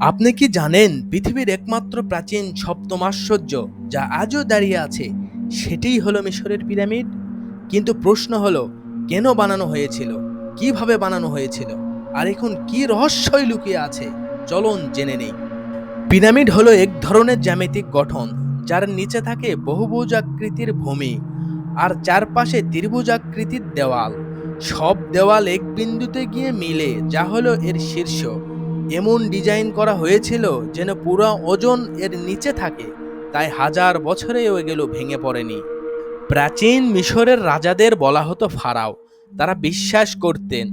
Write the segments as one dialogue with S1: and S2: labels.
S1: আপনি কি জানেন পৃথিবীর একমাত্র প্রাচীন সপ্তমাশ্চর্য যা আজও দাঁড়িয়ে আছে? সেটিই হলো মিশরের পিরামিড? কিন্তু প্রশ্ন হলো, কেন বানানো হয়েছিল? কীভাবে বানানো হয়েছিল? আর এখন কি রহস্যই লুকিয়ে আছে? চলন জেনে নেই। পিরামিড হলো এক ধরনের জ্যামিতিক গঠন, যার নিচে থাকে বহুভুজাকৃতির ভূমি আর চারপাশে ত্রিভুজাকৃতির দেওয়াল। সব দেওয়াল এক বিন্দুতে গিয়ে মিলে, যা হলো এর শীর্ষ। এমন ডিজাইন করা হয়েছিল যেন পুরো ওজন এর নিচে থাকে, তাই হাজার বছরেও এগুলো ভেঙে পড়েনি। প্রাচীন মিশরের রাজাদের বলা হতো ফারাও, তারা বিশ্বাস করতেন,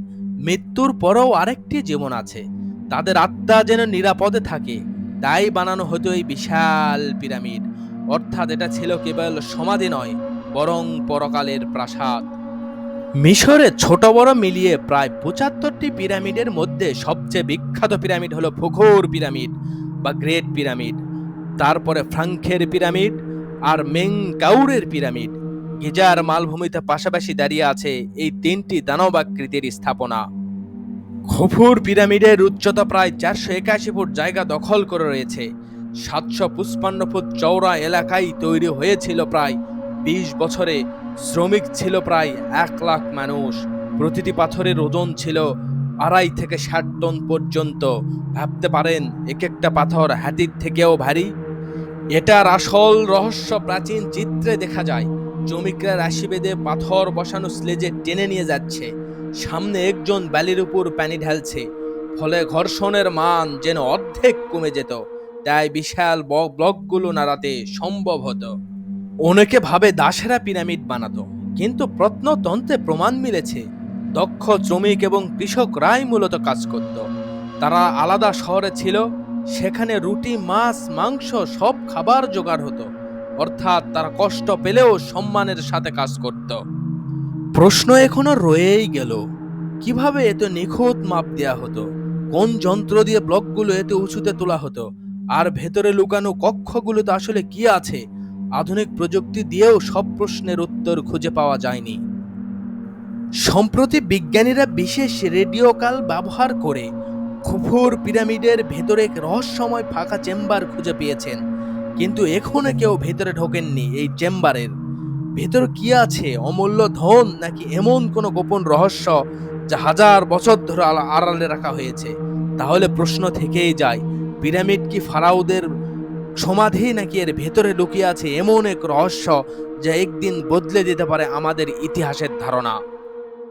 S1: মৃত্যুর পরেও আরেকটি জীবন আছে, তাদের আত্মা যেন নিরাপদে থাকে, তাই বানানো হতো এই বিশাল পিরামিড। অর্থাৎ এটা ছিল কেবল সমাধি নয়, বরং পরকালের প্রাসাদ। মিশরে ছোট বড় মিলিয়ে প্রায় পঁচাত্তরটি পিরামিডের মধ্যে সবচেয়ে বিখ্যাত পিরামিড হলো ফুখোর পিরামিড বা গ্রেট পিরামিড, তারপরে ফ্রাঙ্কের পিরামিড আর মেংকাউরের পিরামিড। গিজার মালভূমিতে পাশাপাশি দাঁড়িয়ে আছে এই তিনটি দানবাকৃতির স্থাপনা। খফুর পিরামিডের উচ্চতা প্রায় চারশো একাশি ফুট জায়গা দখল করে রয়েছে। সাতশো পুষ্পান্ন ফুট চওড়া এলাকায় তৈরি হয়েছিল প্রায় বিশ বছরে শ্রমিক ছিল প্রায় এক লাখ মানুষ। প্রতিটি পাথরের ওজন ছিল আড়াই থেকে ষাট টন পর্যন্ত। ভাবতে পারেন এক একটা পাথর হাতির থেকেও ভারী? এটার আসল রহস্য প্রাচীন চিত্রে দেখা যায়। শ্রমিকরা রাশি বেঁধে পাথর বসানো স্লেজে টেনে নিয়ে যাচ্ছে। সামনে একজন বালির উপর পানি ঢালছে। ফলে ঘর্ষণের মান যেন অর্ধেক কমে যেত। তাই বিশাল ব্লকগুলো নাড়াতে সম্ভব হতো। অনেকে ভাবে দাসেরা পিরামিড বানাতো, কিন্তু প্রত্নতন্ত্রে প্রমাণ মিলেছে, দক্ষ শ্রমিক এবং কৃষকরাই মূলত কাজ করত। তারা আলাদা শহরে ছিল, সেখানে রুটি, মাছ, মাংস, সব খাবার জোগাড় হতো। অর্থাৎ তারা কষ্ট পেলেও সম্মানের সাথে কাজ করত। প্রশ্ন এখনও রয়েই গেল, কীভাবে এত নিখুঁত মাপ দেয়া হতো? কোন যন্ত্র দিয়ে ব্লকগুলো এত উঁচুতে তোলা হতো? আর ভেতরে লুকানো কক্ষগুলোতে আসলে কি আছে? আধুনিক প্রযুক্তি দিয়েও সব প্রশ্নের উত্তর খুঁজে পাওয়া যায়নি। সম্প্রতি বিজ্ঞানীরা বিশেষ রেডিও কাল ব্যবহার করে খুফুর পিরামিডের ভেতরে এক রহস্যময় ফাঁকা চেম্বার খুঁজে পেয়েছেন। কিন্তু এখনও কেউ ভেতরে ঢোকেননি এই চেম্বারের। ভেতর কি আছে? অমূল্য ধন নাকি এমন কোনো গোপন রহস্য যা হাজার বছর ধরে আড়ালে রাখা হয়েছে? তাহলে প্রশ্ন থেকেই যায়, পিরামিড কি ফারাওদের সমাধি নাকি এর ভেতরে লুকিয়ে আছে এমন এক রহস্য যা একদিন বদলে দিতে পারে আমাদের ইতিহাসের ধারণা।